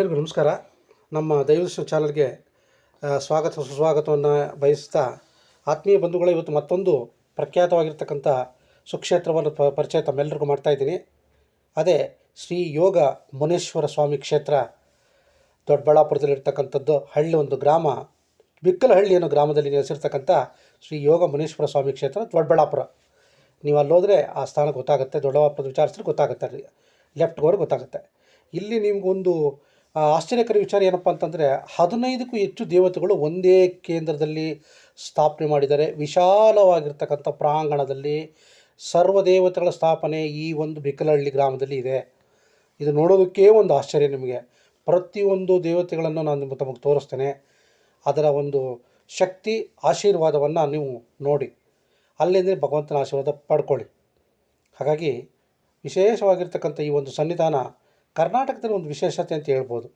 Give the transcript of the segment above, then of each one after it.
ಎಲ್ಲರಿಗೂ ನಮಸ್ಕಾರ. ನಮ್ಮ ದೈವದರ್ಶನ ಚಾನಲ್ಗೆ ಸ್ವಾಗತ, ಸುಸ್ವಾಗತವನ್ನು ಬಯಸ್ತಾ ಆತ್ಮೀಯ ಬಂಧುಗಳು, ಇವತ್ತು ಮತ್ತೊಂದು ಪ್ರಖ್ಯಾತವಾಗಿರ್ತಕ್ಕಂಥ ಸುಕ್ಷೇತ್ರವನ್ನು ಪ, ಪರಿಚಯ ತಮ್ಮೆಲ್ಲರಿಗೂ ಮಾಡ್ತಾ ಇದ್ದೀನಿ. ಅದೇ, ಶ್ರೀ ಯೋಗ ಮುನೇಶ್ವರ ಸ್ವಾಮಿ ಕ್ಷೇತ್ರ, ದೊಡ್ಡಬಳ್ಳಾಪುರದಲ್ಲಿರ್ತಕ್ಕಂಥದ್ದು ಹಳ್ಳಿ ಒಂದು ಗ್ರಾಮ, ಬಿಕ್ಕಲಹಳ್ಳಿ ಅನ್ನೋ ಗ್ರಾಮದಲ್ಲಿ ನೆಲೆಸಿರ್ತಕ್ಕಂಥ ಶ್ರೀ ಯೋಗ ಮುನೇಶ್ವರ ಸ್ವಾಮಿ ಕ್ಷೇತ್ರ, ದೊಡ್ಡಬಳ್ಳಾಪುರ. ನೀವು ಅಲ್ಲೋದ್ರೆ ಆ ಸ್ಥಾನ ಗೊತ್ತಾಗುತ್ತೆ, ದೊಡ್ಡಬಳ್ಳಾಪುರದ ವಿಚಾರಿಸಿದ್ರೆ ಗೊತ್ತಾಗುತ್ತೆ ಲೆಫ್ಟ್ಗೋರ್ ಗೊತ್ತಾಗುತ್ತೆ. ಇಲ್ಲಿ ನಿಮಗೊಂದು ಆಶ್ಚರ್ಯಕರ ವಿಚಾರ ಏನಪ್ಪ ಅಂತಂದರೆ ಹದಿನೈದಕ್ಕೂ ಹೆಚ್ಚು ದೇವತೆಗಳು ಒಂದೇ ಕೇಂದ್ರದಲ್ಲಿ ಸ್ಥಾಪನೆ ಮಾಡಿದ್ದಾರೆ. ವಿಶಾಲವಾಗಿರ್ತಕ್ಕಂಥ ಪ್ರಾಂಗಣದಲ್ಲಿ ಸರ್ವ ದೇವತೆಗಳ ಸ್ಥಾಪನೆ ಈ ಒಂದು ಬಿಕ್ಕಲಹಳ್ಳಿ ಗ್ರಾಮದಲ್ಲಿ ಇದೆ. ಇದು ನೋಡೋದಕ್ಕೆ ಒಂದು ಆಶ್ಚರ್ಯ ನಿಮಗೆ. ಪ್ರತಿಯೊಂದು ದೇವತೆಗಳನ್ನು ನಾನು ನಿಮ್ಮ ತಮಗೆ ತೋರಿಸ್ತೇನೆ. ಅದರ ಒಂದು ಶಕ್ತಿ, ಆಶೀರ್ವಾದವನ್ನು ನೀವು ನೋಡಿ. ಅಲ್ಲಿಂದ ಭಗವಂತನ ಆಶೀರ್ವಾದ ಪಡ್ಕೊಳ್ಳಿ. ಹಾಗಾಗಿ ವಿಶೇಷವಾಗಿರ್ತಕ್ಕಂಥ ಈ ಒಂದು ಸನ್ನಿಧಾನ ಕರ್ನಾಟಕದಲ್ಲಿ ಒಂದು ವಿಶೇಷತೆ ಅಂತ ಹೇಳ್ಬೋದು.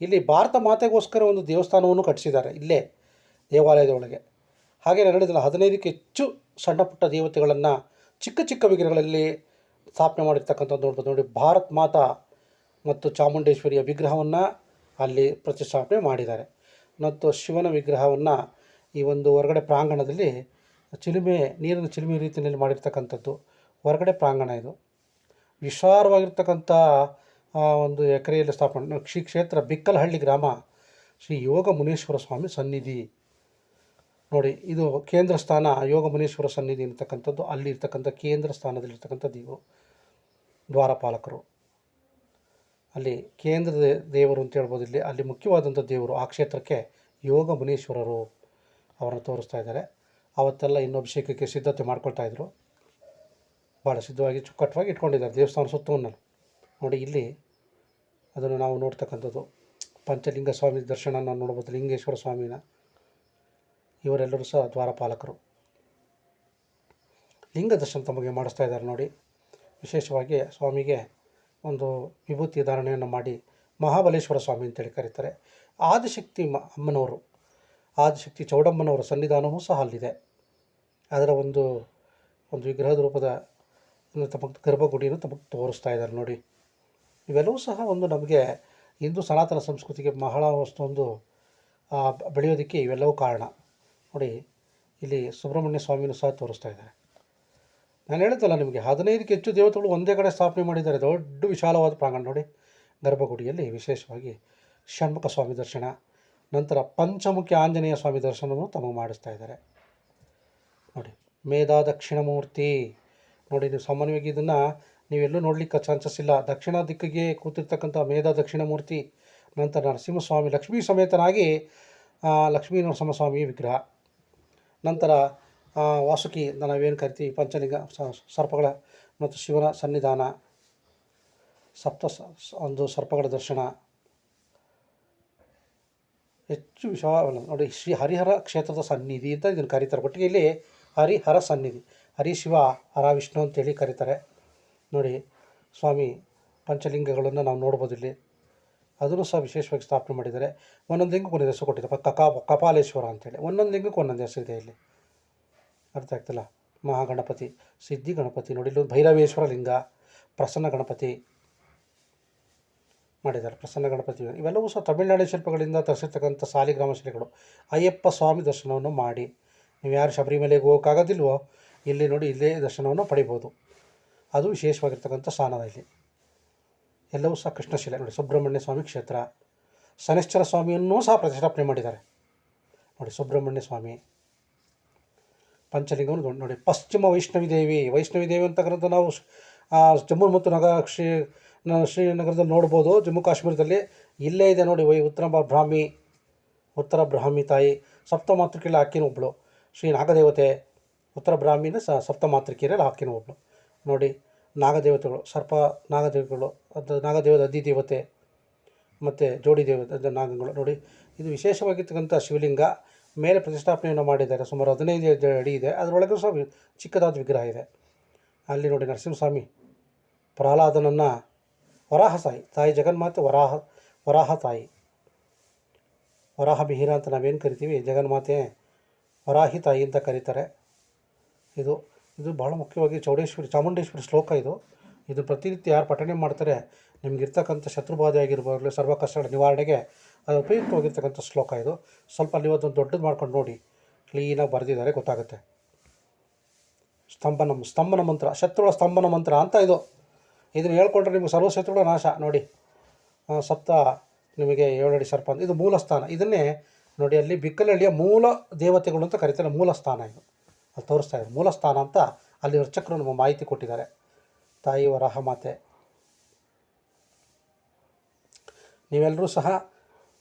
ಇಲ್ಲಿ ಭಾರತ ಮಾತೆಗೋಸ್ಕರ ಒಂದು ದೇವಸ್ಥಾನವನ್ನು ಕಟ್ಟಿಸಿದ್ದಾರೆ ಇಲ್ಲೇ ದೇವಾಲಯದ ಒಳಗೆ ಹಾಗೆ ನಡೆದಿಲ್ಲ ಹದಿನೈದಕ್ಕೆ ಹೆಚ್ಚು ಸಣ್ಣ ಪುಟ್ಟ ದೇವತೆಗಳನ್ನು ಚಿಕ್ಕ ಚಿಕ್ಕ ವಿಗ್ರಹಗಳಲ್ಲಿ ಸ್ಥಾಪನೆ ಮಾಡಿರ್ತಕ್ಕಂಥದ್ದು ನೋಡ್ಬೋದು. ನೋಡಿ ಭಾರತ್ ಮಾತಾ ಮತ್ತು ಚಾಮುಂಡೇಶ್ವರಿಯ ವಿಗ್ರಹವನ್ನು ಅಲ್ಲಿ ಪ್ರತಿಷ್ಠಾಪನೆ ಮಾಡಿದ್ದಾರೆ. ಮತ್ತು ಶಿವನ ವಿಗ್ರಹವನ್ನು ಈ ಒಂದು ಹೊರಗಡೆ ಪ್ರಾಂಗಣದಲ್ಲಿ ಚಿಲುಮೆ ನೀರಿನ ಚಿಲುಮೆ ರೀತಿಯಲ್ಲಿ ಮಾಡಿರ್ತಕ್ಕಂಥದ್ದು ಹೊರಗಡೆ ಪ್ರಾಂಗಣ ಇದು. ವಿಶಾಲವಾಗಿರ್ತಕ್ಕಂಥ ಆ, ಒಂದು ಎಕರೆಯಲ್ಲಿ ಸ್ಥಾಪನೆ, ಶ್ರೀ ಕ್ಷೇತ್ರ ಬಿಕ್ಕಲಹಳ್ಳಿ ಗ್ರಾಮ, ಶ್ರೀ ಯೋಗ ಮುನೀಶ್ವರ ಸ್ವಾಮಿ ಸನ್ನಿಧಿ. ನೋಡಿ, ಇದು ಕೇಂದ್ರ ಸ್ಥಾನ ಯೋಗ ಮುನೀಶ್ವರ ಸನ್ನಿಧಿ ಅಂತಕ್ಕಂಥದ್ದು ಅಲ್ಲಿ ಇರ್ತಕ್ಕಂಥ ಕೇಂದ್ರ ಸ್ಥಾನದಲ್ಲಿರ್ತಕ್ಕಂಥ ದೇವರು ದ್ವಾರಪಾಲಕರು. ಅಲ್ಲಿ ಕೇಂದ್ರ ದೇವರು ಅಂತ ಹೇಳ್ಬೋದು ಇಲ್ಲಿ. ಅಲ್ಲಿ ಮುಖ್ಯವಾದಂಥ ದೇವರು ಆ ಕ್ಷೇತ್ರಕ್ಕೆ ಯೋಗ ಮುನೀಶ್ವರರು ಅವರನ್ನು ತೋರಿಸ್ತಾ ಇದ್ದಾರೆ. ಅವತ್ತೆಲ್ಲ ಇನ್ನು ಅಭಿಷೇಕಕ್ಕೆ ಸಿದ್ಧತೆ ಮಾಡ್ಕೊಳ್ತಾ ಇದ್ದರು ಭಾಳ ಸಿದ್ಧವಾಗಿ ಚುಕ್ಕಟ್ಟವಾಗಿ ಇಟ್ಕೊಂಡಿದ್ದಾರೆ ದೇವಸ್ಥಾನ ಸುತ್ತವನ್ನು ನೋಡಿ, ಇಲ್ಲಿ ಅದನ್ನು ನಾವು ನೋಡ್ತಕ್ಕಂಥದ್ದು. ಪಂಚಲಿಂಗ ಸ್ವಾಮಿ ದರ್ಶನ ನಾವು ನೋಡ್ಬೋದು, ಲಿಂಗೇಶ್ವರ ಸ್ವಾಮಿನ. ಇವರೆಲ್ಲರೂ ಸಹ ದ್ವಾರಪಾಲಕರು. ಲಿಂಗ ದರ್ಶನ ತಮಗೆ ಮಾಡಿಸ್ತಾ ಇದ್ದಾರೆ ನೋಡಿ. ವಿಶೇಷವಾಗಿ ಸ್ವಾಮಿಗೆ ಒಂದು ವಿಭೂತಿ ಧಾರಣೆಯನ್ನು ಮಾಡಿ ಮಹಾಬಲೇಶ್ವರ ಸ್ವಾಮಿ ಅಂತೇಳಿ ಕರೀತಾರೆ. ಆದಿಶಕ್ತಿ ಮ ಅಮ್ಮನವರು, ಆದಿಶಕ್ತಿ ಚೌಡಮ್ಮನವರ ಸನ್ನಿಧಾನವೂ ಸಹ ಅಲ್ಲಿದೆ. ಅದರ ಒಂದು ಒಂದು ವಿಗ್ರಹದ ರೂಪದ ತಮಗೆ ಗರ್ಭಗುಡಿಯನ್ನು ತಮಗೆ ತೋರಿಸ್ತಾ ಇದ್ದಾರೆ ನೋಡಿ. ಇವೆಲ್ಲವೂ ಸಹ ಒಂದು ನಮಗೆ ಹಿಂದೂ ಸನಾತನ ಸಂಸ್ಕೃತಿಗೆ ಬಹಳ ಅಷ್ಟೊಂದು ಬೆಳೆಯೋದಕ್ಕೆ ಇವೆಲ್ಲವೂ ಕಾರಣ. ನೋಡಿ, ಇಲ್ಲಿ ಸುಬ್ರಹ್ಮಣ್ಯ ಸ್ವಾಮಿನೂ ಸಹ ತೋರಿಸ್ತಾ ಇದ್ದಾರೆ. ನಾನು ಹೇಳ್ತಲ್ಲ ನಿಮಗೆ, ಹದಿನೈದಕ್ಕೆ ಹೆಚ್ಚು ದೇವತೆಗಳು ಒಂದೇ ಕಡೆ ಸ್ಥಾಪನೆ ಮಾಡಿದ್ದಾರೆ. ದೊಡ್ಡ ವಿಶಾಲವಾದ ಪ್ರಾಂಗಣ. ನೋಡಿ, ಗರ್ಭಗುಡಿಯಲ್ಲಿ ವಿಶೇಷವಾಗಿ ಷಣ್ಮುಖ ಸ್ವಾಮಿ ದರ್ಶನ, ನಂತರ ಪಂಚಮುಖಿ ಆಂಜನೇಯ ಸ್ವಾಮಿ ದರ್ಶನವನ್ನು ತಮಗೆ ಮಾಡಿಸ್ತಾ ಇದ್ದಾರೆ. ನೋಡಿ ಮೇಧಾ ದಕ್ಷಿಣ ಮೂರ್ತಿ ನೋಡಿ, ನೀವು ಸಾಮಾನ್ಯವಾಗಿ ಇದನ್ನು ನೀವೆಲ್ಲೂ ನೋಡಲಿಕ್ಕೆ ಚಾನ್ಸಸ್ ಇಲ್ಲ. ದಕ್ಷಿಣ ದಿಕ್ಕಿಗೆ ಕೂತಿರ್ತಕ್ಕಂಥ ಮೇಧ ದಕ್ಷಿಣ ಮೂರ್ತಿ ನಂತರ ನರಸಿಂಹಸ್ವಾಮಿ, ಲಕ್ಷ್ಮೀ ಸಮೇತನಾಗಿ ಲಕ್ಷ್ಮೀ ನರಸಿಂಹಸ್ವಾಮಿ ವಿಗ್ರಹ. ನಂತರ ವಾಸುಕಿ ನಾವೇನು ಕರಿತೀವಿ? ಪಂಚಲಿಂಗ ಸರ್ಪಗಳ ಮತ್ತು ಶಿವನ ಸನ್ನಿಧಾನ. ಸಪ್ತ ಒಂದು ಸರ್ಪಗಳ ದರ್ಶನ. ಹೆಚ್ಚು ವಿಶಾಲ ನೋಡಿ, ಶ್ರೀ ಹರಿಹರ ಕ್ಷೇತ್ರದ ಸನ್ನಿಧಿ ಅಂತ ಇದನ್ನು ಕರೀತಾರೆ. ಒಟ್ಟಿಗೆ ಇಲ್ಲಿ ಹರಿಹರ ಸನ್ನಿಧಿ, ಹರಿ ಶಿವ, ಹರ ವಿಷ್ಣು ಅಂತೇಳಿ ಕರೀತಾರೆ. ನೋಡಿ, ಸ್ವಾಮಿ ಪಂಚಲಿಂಗಗಳನ್ನು ನಾವು ನೋಡ್ಬೋದು ಇಲ್ಲಿ. ಅದನ್ನು ಸಹ ವಿಶೇಷವಾಗಿ ಸ್ಥಾಪನೆ ಮಾಡಿದ್ದಾರೆ. ಒಂದೊಂದು ಲಿಂಗಕ್ಕೆ ಒಂದೊಂದು ಹೆಸರು ಕೊಟ್ಟಿದ್ದಾರೆ. ಕಕಾ ಕಪಾಲೇಶ್ವರ ಅಂತೇಳಿ. ಒಂದೊಂದು ಲಿಂಗಕ್ಕೆ ಒಂದೊಂದು ಹೆಸರು ಇದೆ ಇಲ್ಲಿ. ಅರ್ಥ ಆಗ್ತಿಲ್ಲ? ಮಹಾಗಣಪತಿ, ಸಿದ್ಧಿ ಗಣಪತಿ, ನೋಡಿ, ಇಲ್ಲೊಂದು ಭೈರವೇಶ್ವರ ಲಿಂಗ, ಪ್ರಸನ್ನ ಗಣಪತಿ ಮಾಡಿದ್ದಾರೆ. ಪ್ರಸನ್ನ ಗಣಪತಿ ಇವೆಲ್ಲವೂ ಸಹ ತಮಿಳುನಾಡು ಶಿಲ್ಪಗಳಿಂದ ತರಿಸಿರ್ತಕ್ಕಂಥ ಸಾಲಿಗ್ರಾಮ ಶಿಲೆಗಳು. ಅಯ್ಯಪ್ಪ ಸ್ವಾಮಿ ದರ್ಶನವನ್ನು ಮಾಡಿ. ನೀವು ಯಾರು ಶಬರಿಮಲೆಗೆ ಹೋಗೋಕ್ಕಾಗೋದಿಲ್ವೋ, ಇಲ್ಲಿ ನೋಡಿ, ಇಲ್ಲೇ ದರ್ಶನವನ್ನು ಪಡಿಬೋದು. ಅದು ವಿಶೇಷವಾಗಿರ್ತಕ್ಕಂಥ ಸ್ಥಾನ ಇಲ್ಲಿ. ಎಲ್ಲವೂ ಸಹ ಕೃಷ್ಣಶಿಲೆ ನೋಡಿ, ಸುಬ್ರಹ್ಮಣ್ಯ ಸ್ವಾಮಿ ಕ್ಷೇತ್ರ. ಶನೇಶ್ವರ ಸ್ವಾಮಿಯನ್ನೂ ಸಹ ಪ್ರತಿಷ್ಠಾಪನೆ ಮಾಡಿದ್ದಾರೆ. ನೋಡಿ, ಸುಬ್ರಹ್ಮಣ್ಯ ಸ್ವಾಮಿ. ಪಂಚಲಿಂಗವನ್ನು ನೋಡಿ- ಪಶ್ಚಿಮ ವೈಷ್ಣವಿ ದೇವಿ. ವೈಷ್ಣವಿ ದೇವಿ ಅಂತಕ್ಕಂಥ ನಾವು ಜಮ್ಮು ಮತ್ತು ನಗರ ಶ್ರೀ ಶ್ರೀನಗರದಲ್ಲಿ ನೋಡ್ಬೋದು. ಜಮ್ಮು ಕಾಶ್ಮೀರದಲ್ಲಿ ಇಲ್ಲೇ ಇದೆ ನೋಡಿ, ವೈ, ಉತ್ತರ ಬ್ರಾಹ್ಮಿ ಉತ್ತರ ಬ್ರಾಹ್ಮಿ ತಾಯಿ, ಸಪ್ತಮಾತೃಕೆಯಲ್ಲಿ ಹಾಕಿನ ಒಬ್ಬಳು ಶ್ರೀ ನಾಗದೇವತೆ, ಉತ್ತರ ಬ್ರಾಹ್ಮಿನ ಸ, ಸಪ್ತಮಾತೃಕೆಯಲ್ಲಿ ಹಾಕಿನ ಒಬ್ಬಳು ನೋಡಿ ನಾಗದೇವತೆಗಳು, ಸರ್ಪ ನಾಗದೇವತೆಗಳು, ಅದು ನಾಗದೇವದ ಅಧಿದೇವತೆ ಮತ್ತು ಜೋಡಿ ದೇವತೆ ನಾಗಗಳು. ನೋಡಿ, ಇದು ವಿಶೇಷವಾಗಿರ್ತಕ್ಕಂಥ ಶಿವಲಿಂಗ ಮೇಲೆ ಪ್ರತಿಷ್ಠಾಪನೆಯನ್ನು ಮಾಡಿದ್ದಾರೆ. ಸುಮಾರು ಹದಿನೈದು ಅಡಿ ಇದೆ. ಅದರೊಳಗೂ ಸಹ ಚಿಕ್ಕದಾದ ವಿಗ್ರಹ ಇದೆ. ಅಲ್ಲಿ ನೋಡಿ ನರಸಿಂಹಸ್ವಾಮಿ ಪ್ರಹ್ಲಾದನನ್ನು ವರಾಹ ತಾಯಿ ತಾಯಿ ಜಗನ್ಮಾತೆ ವರಾಹ ವರಾಹ ತಾಯಿ, ವರಾಹ ಮಿಹಿರ ಅಂತ ನಾವೇನು ಕರಿತೀವಿ? ಜಗನ್ಮಾತೆ ವರಾಹಿ ತಾಯಿ ಅಂತ ಕರೀತಾರೆ. ಇದು ಇದು ಬಹಳ ಮುಖ್ಯವಾಗಿ ಚೌಡೇಶ್ವರಿ, ಚಾಮುಂಡೇಶ್ವರಿ ಶ್ಲೋಕ ಇದು. ಇದು ಪ್ರತಿನಿತ್ಯ ಯಾರು ಪಠಣೆ ಮಾಡ್ತಾರೆ, ನಿಮಗಿರ್ತಕ್ಕಂಥ ಶತ್ರುಬಾಧೆ ಆಗಿರ್ಬೋದು ಸರ್ವ ಕಷ್ಟಗಳ ನಿವಾರಣೆಗೆ ಅದು ಉಪಯುಕ್ತವಾಗಿರ್ತಕ್ಕಂಥ ಶ್ಲೋಕ ಇದು. ಸ್ವಲ್ಪ ನೀವು ಒಂದು ದೊಡ್ಡದು ಮಾಡ್ಕೊಂಡು ನೋಡಿ. ಕ್ಲೀನಾಗಿ ಬರೆದಿದ್ದಾರೆ, ಗೊತ್ತಾಗುತ್ತೆ. ಸ್ತಂಭನ ಸ್ತಂಭನ ಮಂತ್ರ, ಶತ್ರುಗಳ ಸ್ತಂಭನ ಮಂತ್ರ ಅಂತ ಇದು. ಇದನ್ನು ಹೇಳ್ಕೊಂಡ್ರೆ ನಿಮಗೆ ಸರ್ವ ಶತ್ರುಗಳ ನಾಶ. ನೋಡಿ ಸಪ್ತ ನಿಮಗೆ ಏಳಡಿ ಸರ್ಪ ಇದು ಮೂಲ ಸ್ಥಾನ. ಇದನ್ನೇ ನೋಡಿ ಅಲ್ಲಿ ಬಿಕ್ಕಲಹಳ್ಳಿಯ ಮೂಲ ದೇವತೆಗಳು ಅಂತ ಕರೀತಾರೆ, ಮೂಲ ಸ್ಥಾನ ಇದು. ಅಲ್ಲಿ ತೋರಿಸ್ತಾ ಇದ್ದಾರೆ. ಮೂಲ ಸ್ಥಾನ ಅಂತ ಅಲ್ಲಿ ಅರ್ಚಕರು ನಮ್ಮ ಮಾಹಿತಿ ಕೊಟ್ಟಿದ್ದಾರೆ. ತಾಯಿ ವರಾಹ ಮಾತೆ. ನೀವೆಲ್ಲರೂ ಸಹ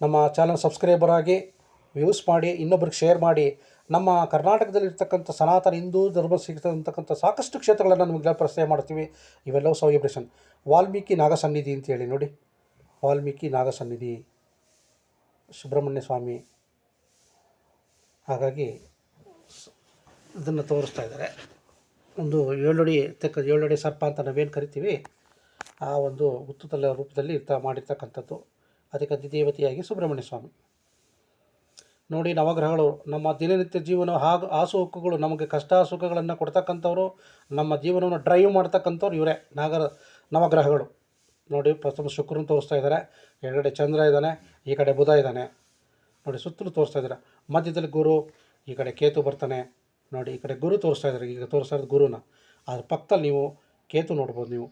ನಮ್ಮ ಚಾನಲ್ ಸಬ್ಸ್ಕ್ರೈಬರ್ ಆಗಿ ವ್ಯೂಸ್ ಮಾಡಿ, ಇನ್ನೊಬ್ರಿಗೆ ಶೇರ್ ಮಾಡಿ. ನಮ್ಮ ಕರ್ನಾಟಕದಲ್ಲಿರ್ತಕ್ಕಂಥ ಸನಾತನ ಹಿಂದೂ ಧರ್ಮ ಸಿಗ್ತಕ್ಕಂಥ ಸಾಕಷ್ಟು ಕ್ಷೇತ್ರಗಳನ್ನು ನಮಗೆ ಪರಿಚಯ ಮಾಡ್ತೀವಿ. ಇವೆಲ್ಲವೂ ಸೆಲೆಬ್ರೇಷನ್ ವಾಲ್ಮೀಕಿ ನಾಗಸನ್ನಿಧಿ ಅಂತೇಳಿ ನೋಡಿ. ವಾಲ್ಮೀಕಿ ನಾಗಸನ್ನಿಧಿ. ಸುಬ್ರಹ್ಮಣ್ಯ ಸ್ವಾಮಿ. ಹಾಗಾಗಿ ಇದನ್ನು ತೋರಿಸ್ತಾ ಇದ್ದಾರೆ. ಒಂದು ಏಳಡಿ ತೆಕ್ಕ ಏಳಡಿ ಸರ್ಪ ಅಂತ ನಾವೇನು ಕರಿತೀವಿ, ಆ ಒಂದು ಉತ್ತುತಲ ರೂಪದಲ್ಲಿ ಇರ್ತಾ ಮಾಡಿರ್ತಕ್ಕಂಥದ್ದು. ಅದಕ್ಕೆ ಅಧಿದೇವತೆಯಾಗಿ ಸುಬ್ರಹ್ಮಣ್ಯ ಸ್ವಾಮಿ. ನೋಡಿ ನವಗ್ರಹಗಳು, ನಮ್ಮ ದಿನನಿತ್ಯ ಜೀವನ ಹಾಗೂ ಆಸು ಹಕ್ಕುಗಳು ನಮಗೆ ಕಷ್ಟ ಸುಖಗಳನ್ನು ಕೊಡ್ತಕ್ಕಂಥವ್ರು, ನಮ್ಮ ಜೀವನವನ್ನು ಡ್ರೈವ್ ಮಾಡ್ತಕ್ಕಂಥವ್ರು ಇವರೇ, ನಾಗರ ನವಗ್ರಹಗಳು. ನೋಡಿ ಪ್ರಥಮ ಶುಕ್ರನ ತೋರಿಸ್ತಾ ಇದ್ದಾರೆ ಎಡಗಡೆ ಚಂದ್ರ ಇದ್ದಾನೆ, ಈ ಕಡೆ ಬುಧ ಇದ್ದಾನೆ. ನೋಡಿ ಸುತ್ತಲೂ ತೋರಿಸ್ತಾ ಇದ್ದಾರೆ. ಮಧ್ಯದಲ್ಲಿ ಗುರು, ಈ ಕಡೆ ಕೇತು ಬರ್ತಾನೆ. ನೋಡಿ, ಈ ಕಡೆ ಗುರು ತೋರಿಸ್ತಾ ಇದ್ದಾರೆ. ಈಗ ತೋರಿಸ್ತಾ ಇರೋದು ಗುರುನ. ಅದ್ರ ಪಕ್ಕದಲ್ಲಿ ನೀವು ಕೇತು ನೋಡ್ಬೋದು ನೀವು.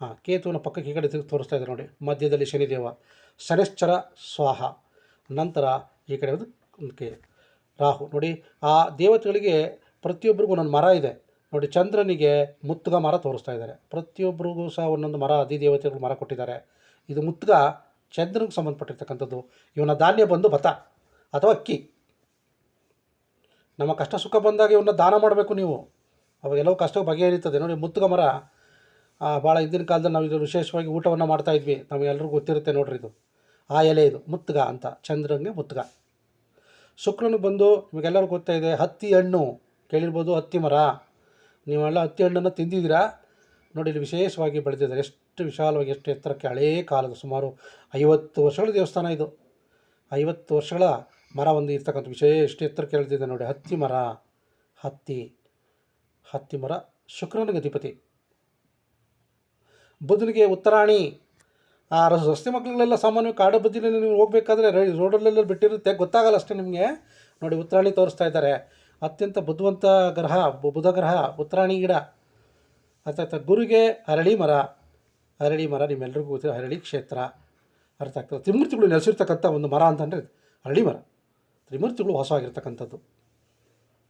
ಹಾಂ ಕೇತುವಿನ ಪಕ್ಕಕ್ಕೆ ಈ ಕಡೆ ತೋರಿಸ್ತಾ ಇದ್ದಾರೆ ನೋಡಿ. ಮಧ್ಯದಲ್ಲಿ ಶನಿದೇವ, ಶನಿಶ್ಚರ ಸ್ವಾಹ. ನಂತರ ಈ ಕಡೆ ಒಂದು ಕೆ, ರಾಹು. ನೋಡಿ, ಆ ದೇವತೆಗಳಿಗೆ ಪ್ರತಿಯೊಬ್ಬರಿಗೂ ಒಂದೊಂದು ಮರ ಇದೆ. ನೋಡಿ, ಚಂದ್ರನಿಗೆ ಮುತ್ತುಗ ಮರ ತೋರಿಸ್ತಾ ಇದ್ದಾರೆ. ಪ್ರತಿಯೊಬ್ಬರಿಗೂ ಸಹ ಒಂದೊಂದು ಮರ ಅಧಿದೇವತೆಗಳು ಮರ ಕೊಟ್ಟಿದ್ದಾರೆ. ಇದು ಮುತ್ತುಗ ಚಂದ್ರನಿಗೆ ಸಂಬಂಧಪಟ್ಟಿರ್ತಕ್ಕಂಥದ್ದು. ಇವನ ಧಾನ್ಯ ಬಂದು ಭತ ಅಥವಾ ಅಕ್ಕಿ ನಮ್ಮ ಕಷ್ಟ ಸುಖ ಬಂದಾಗ ಇವನ್ನ ದಾನ ಮಾಡಬೇಕು ನೀವು. ಅವಾಗೆಲ್ಲವೂ ಕಷ್ಟ ಬಗೆಹರಿತದೆ ನೋಡಿ, ಮುತ್ತುಗ ಮರ ಭಾಳ ಹಿಂದಿನ ಕಾಲದಲ್ಲಿ ನಾವು ಇದು ವಿಶೇಷವಾಗಿ ಊಟವನ್ನು ಮಾಡ್ತಾ ಇದ್ವಿ. ನಮಗೆಲ್ರಿಗೂ ಗೊತ್ತಿರುತ್ತೆ ನೋಡ್ರಿ ಇದು. ಆ ಎಲೆ ಇದು, ಮುತ್ತುಗ ಅಂತ. ಚಂದ್ರನಿಗೆ ಮುತ್ತುಗ. ಶುಕ್ರನು ಬಂದು ನಿಮಗೆಲ್ಲರಿಗೂ ಗೊತ್ತಾ ಇದೆ, ಹತ್ತಿ ಹಣ್ಣು. ಕೇಳಿರ್ಬೋದು ಹತ್ತಿ ಮರ. ನೀವೆಲ್ಲ ಹತ್ತಿ ಹಣ್ಣನ್ನು ತಿಂದಿದ್ದೀರಾ? ನೋಡಿ, ಇಲ್ಲಿ ವಿಶೇಷವಾಗಿ ಬೆಳೆದಿದ್ದಾರೆ. ಎಷ್ಟು ವಿಶಾಲವಾಗಿ, ಎಷ್ಟು ಎತ್ತರಕ್ಕೆ ಹಳೇ ಕಾಲದ ಸುಮಾರು ಐವತ್ತು ವರ್ಷಗಳ ದೇವಸ್ಥಾನ ಇದು. ಐವತ್ತು ವರ್ಷಗಳ ಮರ ಒಂದು ಇರ್ತಕ್ಕಂಥ ವಿಷಯ ಎಷ್ಟು ಎತ್ತರ ಕೇಳ್ತಿದ್ದೆ ನೋಡಿ. ಹತ್ತಿ ಮರ, ಹತ್ತಿ ಹತ್ತಿ ಮರ, ಶುಕ್ರನಿಗೆ ಅಧಿಪತಿ. ಬುಧನಿಗೆ ಉತ್ತರಾಣಿ. ಆ, ರಸ್- ರಸ್ತೆ ಮಕ್ಕಳೆಲ್ಲ ಸಾಮಾನ್ಯವಾಗಿ ಕಾಡು ಬದಿಯಲ್ಲಿ ನೀವು ಹೋಗಬೇಕಾದ್ರೆ ರೋಡಲ್ಲೆಲ್ಲ ಬಿಟ್ಟಿರುತ್ತೆ. ಗೊತ್ತಾಗಲ್ಲ ಅಷ್ಟೇ ನಿಮಗೆ. ನೋಡಿ, ಉತ್ತರಾಣಿ ತೋರಿಸ್ತಾ ಇದ್ದಾರೆ. ಅತ್ಯಂತ ಬುದ್ಧಿವಂತ ಗ್ರಹ ಬುಧ ಗ್ರಹ, ಉತ್ತರಾಣಿ ಗಿಡ. ಅರ್ಥ ಆಯ್ತಾ? ಗುರುಗೆ ಅರಳಿ ಮರ. ಅರಳಿ ಮರ ನಿಮ್ಮೆಲ್ಲರಿಗೂ ಗೊತ್ತಿರೋ ಅರಳಿ ಕ್ಷೇತ್ರ. ಅರ್ಥ ಆಗ್ತದೆ. ತ್ರಿಮೂರ್ತಿಗಳು ನೆಲೆಸಿರ್ತಕ್ಕಂಥ ಒಂದು ಮರ ಅಂತಂದರೆ ಅರಳಿ ಮರ. ತ್ರಿಮೂರ್ತಿಗಳು ಹೊಸವಾಗಿರ್ತಕ್ಕಂಥದ್ದು.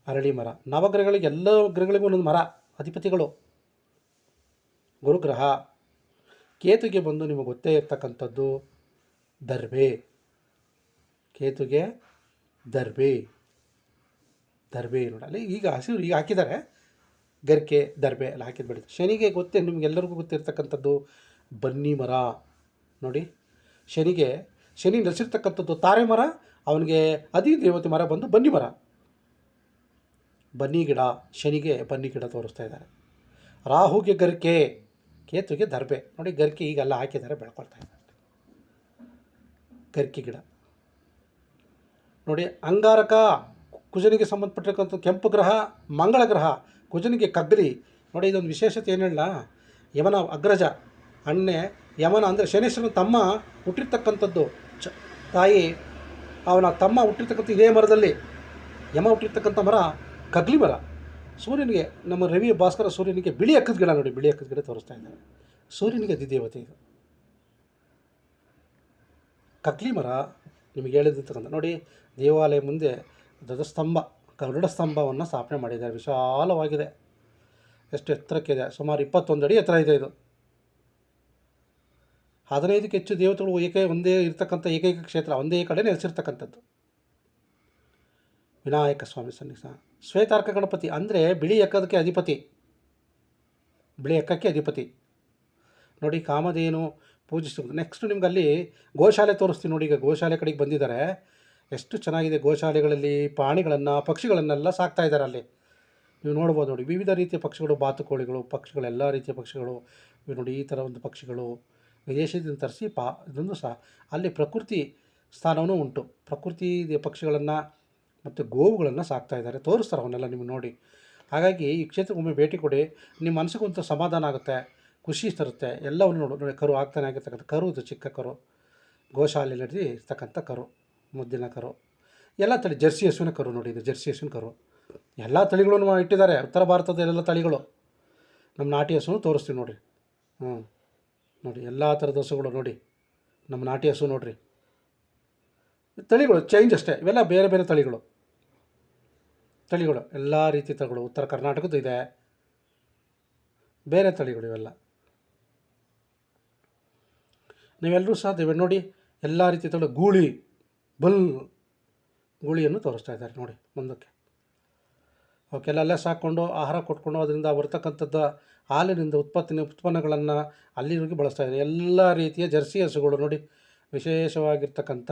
ಅರಳಿ ಮರ. ನವಗ್ರಹಗಳಿಗೆ ಎಲ್ಲ ಗ್ರಹಗಳಿಗೂ ಒಂದೊಂದು ಮರ, ಅಧಿಪತಿಗಳು. ಗುರುಗ್ರಹ. ಕೇತುಗೆ ಬಂದು ನಿಮಗೆ ಗೊತ್ತೇ ಇರ್ತಕ್ಕಂಥದ್ದು ದರ್ಬೆ ಕೇತುಗೆ ದರ್ಬೆ ದರ್ಬೆ ನೋಡಲ್ಲಿ ಈಗ ಹಸಿರು ಈಗ ಹಾಕಿದ್ದಾರೆ. ಗರಿಕೆ ದರ್ಬೆ ಎಲ್ಲ ಹಾಕಿದ್ದು ಬೆಳೀತು ಶನಿಗೆ ಗೊತ್ತೇ ನಿಮಗೆಲ್ಲರಿಗೂ ಗೊತ್ತಿರ್ತಕ್ಕಂಥದ್ದು ಬನ್ನಿ ಮರ. ನೋಡಿ. ಶನಿಗೆ, ಶನಿ ನೆಲೆಸಿರ್ತಕ್ಕಂಥದ್ದು ತಾರೆ ಮರ ಅವನಿಗೆ ಅದಿ ದೇವತೆ ಮರ ಬಂದು ಬನ್ನಿ ಮರ. ಬನ್ನಿ ಗಿಡ, ಶನಿಗೆ ಬನ್ನಿ ಗಿಡ ತೋರಿಸ್ತಾ ಇದ್ದಾರೆ. ರಾಹುಗೆ ಗರಿಕೆ ಕೇತುಗೆ ದರ್ಬೆ. ನೋಡಿ ಗರಿಕೆ ಈಗೆಲ್ಲ ಹಾಕಿದ್ದಾರೆ, ಬೆಳ್ಕೊಳ್ತಾ ಇದ್ದಾರೆ. ಗರಿಕೆ ಗಿಡ. ನೋಡಿ ಅಂಗಾರಕ, ಕುಜನಿಗೆ ಸಂಬಂಧಪಟ್ಟಿರ್ತಕ್ಕಂಥ ಕೆಂಪು ಗ್ರಹ, ಮಂಗಳ ಗ್ರಹ, ಕುಜನಿಗೆ ಕಗ್ರಿ. ನೋಡಿ ಇದೊಂದು ವಿಶೇಷತೆ ಏನು ಹೇಳ ಯಮನ ಅಗ್ರಜ, ಅಣ್ಣೆ, ಯಮನ ಅಂದರೆ ಶನೇಶ್ವರನ ತಮ್ಮ ಹುಟ್ಟಿರ್ತಕ್ಕಂಥದ್ದು. ಚ ತಾಯಿ ಅವನ ತಮ್ಮ ಹುಟ್ಟಿರ್ತಕ್ಕಂಥ ಇದೇ ಮರದಲ್ಲಿ ಯಮ ಹುಟ್ಟಿರ್ತಕ್ಕಂಥ ಮರ ಕಗ್ಲಿ ಮರ. ಸೂರ್ಯನಿಗೆ ನಮ್ಮ ರವಿ ಭಾಸ್ಕರ ಸೂರ್ಯನಿಗೆ ಬಿಳಿ ಅಕ್ಕದ ಗಿಡ ನೋಡಿ, ಬಿಳಿ ಅಕ್ಕದ ಗಿಡ ತೋರಿಸ್ತಾ ಇದ್ದಾರೆ. ಸೂರ್ಯನಿಗೆ ಅಧಿದೇವತೆ ಇದು. ಕಗ್ಲಿ ಮರ ನಿಮಗೆ ಹೇಳಿದಿರ್ತಕ್ಕಂಥ ನೋಡಿ, ದೇವಾಲಯ ಮುಂದೆ ಧ್ವಜಸ್ತಂಭ ಗರುಡ ಸ್ತಂಭವನ್ನು ಸ್ಥಾಪನೆ ಮಾಡಿದ್ದಾರೆ. ವಿಶಾಲವಾಗಿದೆ. ಎಷ್ಟು ಎತ್ತರಕ್ಕಿದೆ? ಸುಮಾರು ಇಪ್ಪತ್ತೊಂದು ಅಡಿ ಎತ್ತರ ಇದೆ ಇದು. ಹದಿನೈದಕ್ಕೆ ಹೆಚ್ಚು ದೇವತೆಗಳು ಏಕೆ, ಒಂದೇ ಇರತಕ್ಕಂಥ ಏಕೈಕ ಕ್ಷೇತ್ರ, ಒಂದೇ ಕಡೆ ನೆಲೆಸಿರ್ತಕ್ಕಂಥದ್ದು ವಿನಾಯಕ ಸ್ವಾಮಿ ಸನ್ನಿಸ ಶ್ವೇತಾರ್ಕ ಗಣಪತಿ ಅಂದರೆ ಬಿಳಿ ಎಕ್ಕದಕ್ಕೆ ಅಧಿಪತಿ. ಬಿಳಿ ಎಕ್ಕಕ್ಕೆ ಅಧಿಪತಿ. ನೋಡಿ ಕಾಮಧೇನು ಪೂಜಿಸ್ತು ನೆಕ್ಸ್ಟ್ ನಿಮ್ಗೆ ಅಲ್ಲಿ ಗೋಶಾಲೆ ತೋರಿಸ್ತೀನಿ ನೋಡಿ. ಈಗ ಗೋಶಾಲೆ ಕಡೆಗೆ ಬಂದಿದ್ದಾರೆ. ಎಷ್ಟು ಚೆನ್ನಾಗಿದೆ ಗೋಶಾಲೆಗಳಲ್ಲಿ ಪ್ರಾಣಿಗಳನ್ನು, ಪಕ್ಷಿಗಳನ್ನೆಲ್ಲ ಸಾಕ್ತಾ ಇದ್ದಾರೆ ಅಲ್ಲಿ. ನೀವು ನೋಡ್ಬೋದು ನೋಡಿ, ವಿವಿಧ ರೀತಿಯ ಪಕ್ಷಿಗಳು, ಬಾತುಕೋಳಿಗಳು, ಪಕ್ಷಿಗಳು, ಎಲ್ಲ ರೀತಿಯ ಪಕ್ಷಿಗಳು. ನೋಡಿ ಈ ಥರ ಒಂದು ಪಕ್ಷಿಗಳು. ವಿದೇಶದಿಂದ ತರಿಸಿ ಪಾ ಇದನ್ನು ಸಹ. ಅಲ್ಲಿ ಪ್ರಕೃತಿ ಸ್ಥಾನವೂ ಉಂಟು. ಪ್ರಕೃತಿ ಪಕ್ಷಿಗಳನ್ನು ಮತ್ತು ಗೋವುಗಳನ್ನು ಸಾಕ್ತಾ ಇದ್ದಾರೆ. ತೋರಿಸ್ತಾರೆ ಅವನ್ನೆಲ್ಲ ನಿಮ್ಗೆ ನೋಡಿ. ಹಾಗಾಗಿ ಈ ಕ್ಷೇತ್ರಕ್ಕೆ ಒಮ್ಮೆ ಭೇಟಿ ಕೊಡಿ. ನಿಮ್ಮ ಮನಸ್ಸಿಗೆ ಒಂದು ಸಮಾಧಾನ ಆಗುತ್ತೆ. ಖುಷಿ ತರುತ್ತೆ. ಎಲ್ಲವನ್ನು ನೋಡು. ನೋಡಿ, ಕರು ಆಗ್ತಾನೆ ಆಗಿರ್ತಕ್ಕಂಥ ಕರು ಇದು, ಚಿಕ್ಕ ಕರು. ಗೋಶಾಲೆ ನಡೆದಿ ಇರ್ತಕ್ಕಂಥ ಕರು, ಮುದ್ದಿನ ಕರು. ಎಲ್ಲ ತಳಿ, ಜರ್ಸಿ ಹಸುವಿನ ಕರು ನೋಡಿ ಇದು, ಜರ್ಸಿ ಹಸುವಿನ ಕರು. ಎಲ್ಲ ತಳಿಗಳನ್ನು ಇಟ್ಟಿದ್ದಾರೆ. ಉತ್ತರ ಭಾರತದ ಎಲ್ಲ ತಳಿಗಳು. ನಮ್ಮ ನಾಟಿ ಹಸುನು ತೋರಿಸ್ತೀವಿ ನೋಡಿ. ಹ್ಞೂ ನೋಡಿ, ಎಲ್ಲ ಥರದ ಹಸುಗಳು ನೋಡಿ, ನಮ್ಮ ನಾಟಿ ಹಸು ನೋಡಿರಿ. ತಳಿಗಳು ಚೇಂಜ್ ಅಷ್ಟೇ, ಇವೆಲ್ಲ ಬೇರೆ ಬೇರೆ ತಳಿಗಳು. ತಳಿಗಳು ಎಲ್ಲ ರೀತಿ ತಳಿಗಳು, ಉತ್ತರ ಕರ್ನಾಟಕದ್ದು ಇದೆ. ಬೇರೆ ತಳಿಗಳು ಇವೆಲ್ಲ. ನೀವೆಲ್ಲರೂ ಸಹ ಇವೆ ನೋಡಿ, ಎಲ್ಲ ರೀತಿ ತಳಿ ಗೂಳಿ, ಬಲ್ ಗೂಳಿಯನ್ನು ತೋರಿಸ್ತಾ ಇದ್ದಾರೆ ನೋಡಿ, ಮುಂದಕ್ಕೆ. ಅವಕ್ಕೆಲ್ಲ ಸಾಕ್ಕೊಂಡು ಆಹಾರ ಕೊಟ್ಕೊಂಡು ಅದರಿಂದ ಬರ್ತಕ್ಕಂಥದ್ದು ಹಾಲಿನಿಂದ ಉತ್ಪತ್ತಿನ ಉತ್ಪನ್ನಗಳನ್ನು ಅಲ್ಲಿವರೆಗೆ ಬಳಸ್ತಾ ಇದ್ದಾರೆ. ಎಲ್ಲ ರೀತಿಯ ಜರ್ಸಿ ಹಸುಗಳು ನೋಡಿ, ವಿಶೇಷವಾಗಿರ್ತಕ್ಕಂಥ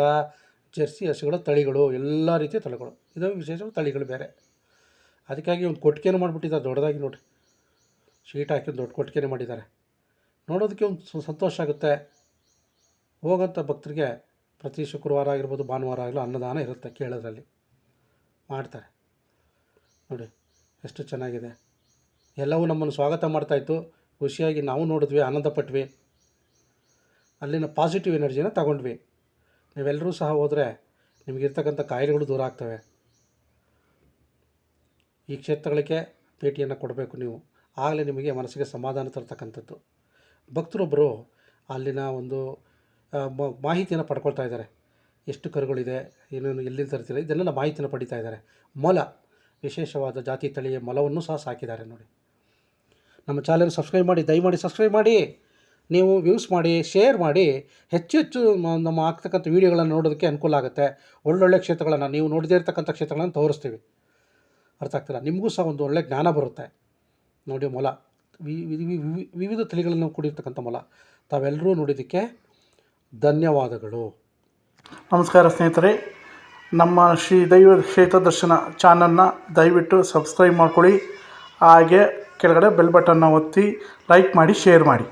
ಜರ್ಸಿ ಹಸುಗಳ ತಳಿಗಳು, ಎಲ್ಲ ರೀತಿಯ ತಳಿಗಳು. ಇದು ವಿಶೇಷ ತಳಿಗಳು ಬೇರೆ. ಅದಕ್ಕಾಗಿ ಒಂದು ಕೊಟ್ಟಿಗೆನೂ ಮಾಡಿಬಿಟ್ಟಿದ್ದಾರೆ, ದೊಡ್ಡದಾಗಿ ನೋಡಿ ಶೀಟ್ ಹಾಕಿ ದೊಡ್ಡ ಕೊಟ್ಟಿಗೆನೇ ಮಾಡಿದ್ದಾರೆ. ನೋಡೋದಕ್ಕೆ ಒಂದು ಸಂತೋಷ ಆಗುತ್ತೆ. ಹೋಗೋಂಥ ಭಕ್ತರಿಗೆ ಪ್ರತಿ ಶುಕ್ರವಾರ ಆಗಿರ್ಬೋದು, ಭಾನುವಾರ ಆಗಲೂ ಅನ್ನದಾನ ಇರುತ್ತೆ ಕೇಳೋದ್ರಲ್ಲಿ. ಮಾಡ್ತಾರೆ. ನೋಡಿ, ಎಷ್ಟು ಚೆನ್ನಾಗಿದೆ. ಎಲ್ಲವೂ ನಮ್ಮನ್ನು ಸ್ವಾಗತ ಮಾಡ್ತಾಯಿತ್ತು ಖುಷಿಯಾಗಿ ನಾವು ನೋಡಿದ್ವಿ, ಆನಂದ ಪಟ್ವಿ. ಅಲ್ಲಿನ ಪಾಸಿಟಿವ್ ಎನರ್ಜಿನ ತಗೊಂಡ್ವಿ. ನೀವೆಲ್ಲರೂ ಸಹ ಹೋದರೆ ನಿಮಗಿರ್ತಕ್ಕಂಥ ಕಾಯಿಲೆಗಳು ದೂರ ಆಗ್ತವೆ. ಈ ಕ್ಷೇತ್ರಗಳಿಗೆ ಭೇಟಿಯನ್ನು ಕೊಡಬೇಕು ನೀವು. ಆಗಲೇ ನಿಮಗೆ ಮನಸ್ಸಿಗೆ ಸಮಾಧಾನ ತರ್ತಕ್ಕಂಥದ್ದು. ಭಕ್ತರೊಬ್ಬರು ಅಲ್ಲಿನ ಒಂದು ಮಾಹಿತಿಯನ್ನು ಪಡ್ಕೊಳ್ತಾ ಇದ್ದಾರೆ. ಎಷ್ಟು ಕರುಗಳಿದೆ, ಏನೇನು, ಎಲ್ಲಿಂದ ತರ್ತಿಲ್ಲ ಇದನ್ನೆಲ್ಲ ಮಾಹಿತಿಯನ್ನು ಪಡಿತಾ ಇದ್ದಾರೆ. ಮೊಲ. ವಿಶೇಷವಾದ ಜಾತಿ ತಳಿಯ ಮೊಲವನ್ನು ಸಹ ಸಾಕಿದ್ದಾರೆ ನೋಡಿ. ನಮ್ಮ ಚಾನಲ್ ಸಬ್ಸ್ಕ್ರೈಬ್ ಮಾಡಿ, ದಯಮಾಡಿ ಸಬ್ಸ್ಕ್ರೈಬ್ ಮಾಡಿ, ನೀವು ವ್ಯೂಸ್ ಮಾಡಿ, ಶೇರ್ ಮಾಡಿ, ಹೆಚ್ಚು ಹೆಚ್ಚು ನಮ್ಮ ಆಗ್ತಕ್ಕಂಥ ವೀಡಿಯೋಗಳನ್ನು ನೋಡೋದಕ್ಕೆ ಅನುಕೂಲ ಆಗುತ್ತೆ. ಒಳ್ಳೊಳ್ಳೆ ಕ್ಷೇತ್ರಗಳನ್ನು ನೀವು ನೋಡದೇ ಇರ್ತಕ್ಕಂಥ ಕ್ಷೇತ್ರಗಳನ್ನು ತೋರಿಸ್ತೀವಿ. ಅರ್ಥ ಆಗ್ತಿಲ್ಲ ನಿಮಗೂ ಸಹ ಒಂದು ಒಳ್ಳೆ ಜ್ಞಾನ ಬರುತ್ತೆ. ನೋಡಿ ಮೊಲ. ವಿವಿಧ ತಳಿಗಳನ್ನು ಕೂಡಿರ್ತಕ್ಕಂಥ ಮೊಲ. ತಾವೆಲ್ಲರೂ ನೋಡಿದ್ದಕ್ಕೆ ಧನ್ಯವಾದಗಳು. ನಮಸ್ಕಾರ ಸ್ನೇಹಿತರೆ. ನಮ್ಮ ಶ್ರೀ ದೈವ ಕ್ಷೇತ್ರ ದರ್ಶನ ಚಾನಲ್ನ ದಯವಿಟ್ಟು ಸಬ್ಸ್ಕ್ರೈಬ್ ಮಾಡ್ಕೊಳ್ಳಿ. ಹಾಗೆ ಕೆಳಗಡೆ ಬೆಲ್ ಬಟನ್ನ ಒತ್ತಿ ಲೈಕ್ ಮಾಡಿ, ಶೇರ್ ಮಾಡಿ.